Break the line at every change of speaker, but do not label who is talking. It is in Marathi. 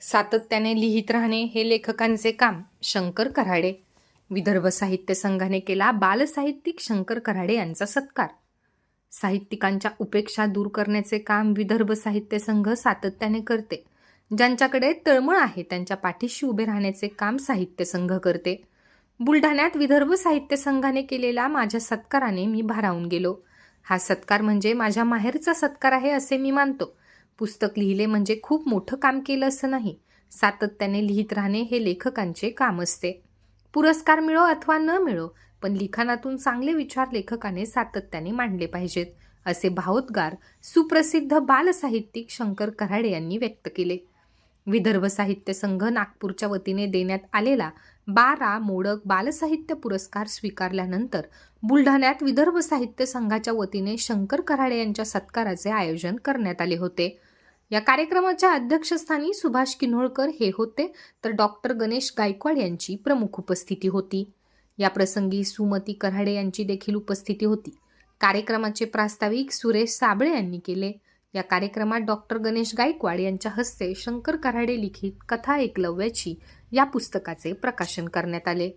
सातत्याने लिहित राहणे हे लेखकांचे काम. शंकर कराडे. विदर्भ साहित्य संघाने केला बालसाहित्यिक शंकर कराडे यांचा सत्कार. साहित्यिकांच्या उपेक्षा दूर करण्याचे काम विदर्भ साहित्य संघ सातत्याने करते. ज्यांच्याकडे तळमळ आहे त्यांच्या पाठीशी उभे राहण्याचे काम साहित्य संघ करते. बुलढाण्यात विदर्भ साहित्य संघाने केलेला माझ्या सत्काराने मी भारावून गेलो. हा सत्कार म्हणजे माझ्या माहेरचा सत्कार आहे असे मी मानतो. पुस्तक लिहिले म्हणजे खूप मोठं काम केलं असं नाही. सातत्याने लिहित राहणे हे लेखकांचे काम असते. पुरस्कार मिळो अथवा न मिळो पण लिखाणातून चांगले विचार लेखकाने सातत्याने मांडले पाहिजेत असे भावोद्गार सुप्रसिद्ध बालसाहित्यिक शंकर कराडे यांनी व्यक्त केले. विदर्भ साहित्य संघ नागपूरच्या वतीने देण्यात आलेला बारा मोडक बालसाहित्य पुरस्कार स्वीकारल्यानंतर बुलढाण्यात विदर्भ साहित्य संघाच्या वतीने शंकर कराडे यांच्या सत्काराचे आयोजन करण्यात आले होते. या कार्यक्रमाच्या अध्यक्षस्थानी सुभाष किन्होळकर हे होते तर डॉक्टर गणेश गायकवाड यांची प्रमुख उपस्थिती होती. या प्रसंगी सुमती कराडे यांची देखील उपस्थिती होती. कार्यक्रमाचे प्रास्ताविक सुरेश साबळे यांनी केले. या कार्यक्रमात डॉक्टर गणेश गायकवाड यांच्या हस्ते शंकर कराडे लिखित कथा एकलव्याची या पुस्तकाचे प्रकाशन करण्यात आले.